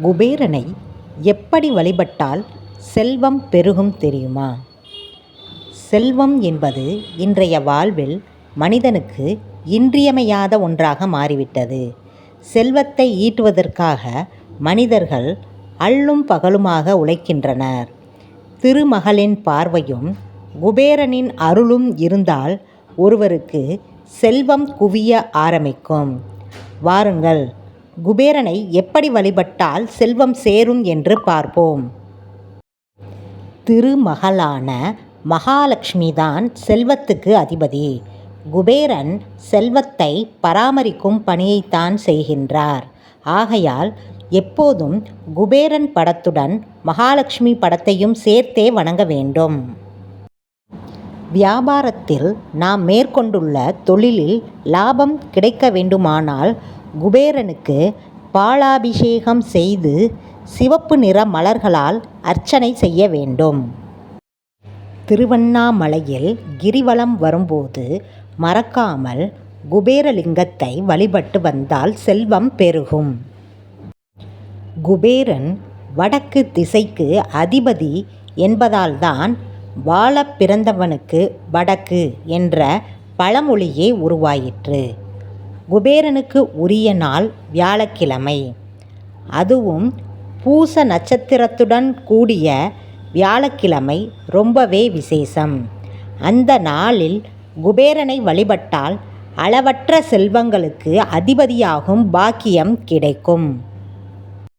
குபேரனை எப்படி வழிபட்டால் செல்வம் பெருகும் தெரியுமா? செல்வம் என்பது இன்றைய வாழ்வில் மனிதனுக்கு இன்றியமையாத ஒன்றாக மாறிவிட்டது. செல்வத்தை ஈட்டுவதற்காக மனிதர்கள் அள்ளும் பகலுமாக உழைக்கின்றனர். திருமகளின் பார்வையும் குபேரனின் அருளும் இருந்தால் ஒருவருக்கு செல்வம் குவிய ஆரம்பிக்கும். வாருங்கள் குபேரனை எப்படி வழிபட்டால் செல்வம் சேரும் என்று பார்ப்போம். திருமகளான மகாலட்சுமிதான் செல்வத்துக்கு அதிபதி. குபேரன் செல்வத்தை பராமரிக்கும் பணியைத்தான் செய்கின்றார். ஆகையால் எப்போதும் குபேரன் படத்துடன் மகாலட்சுமி படத்தையும் சேர்த்தே வணங்க வேண்டும். வியாபாரத்தில் நாம் மேற்கொண்டுள்ள தொழிலில் லாபம் கிடைக்க வேண்டுமானால் குபேரனுக்கு பாலாபிஷேகம் செய்து சிவப்பு நிற மலர்களால் அர்ச்சனை செய்ய வேண்டும். திருவண்ணாமலையில் கிரிவலம் வரும்போது மறக்காமல் குபேரலிங்கத்தை வழிபட்டு வந்தால் செல்வம் பெருகும். குபேரன் வடக்கு திசைக்கு அதிபதி என்பதால்தான் வாழப் பிறந்தவனுக்கு வடக்கு என்ற பழமொழியே உருவாயிற்று. குபேரனுக்கு உரிய நாள் வியாழக்கிழமை. அதுவும் பூச நட்சத்திரத்துடன் கூடிய வியாழக்கிழமை ரொம்பவே விசேஷம். அந்த நாளில் குபேரனை வழிபட்டால் அளவற்ற செல்வங்களுக்கு அதிபதியாகும் பாக்கியம் கிடைக்கும்.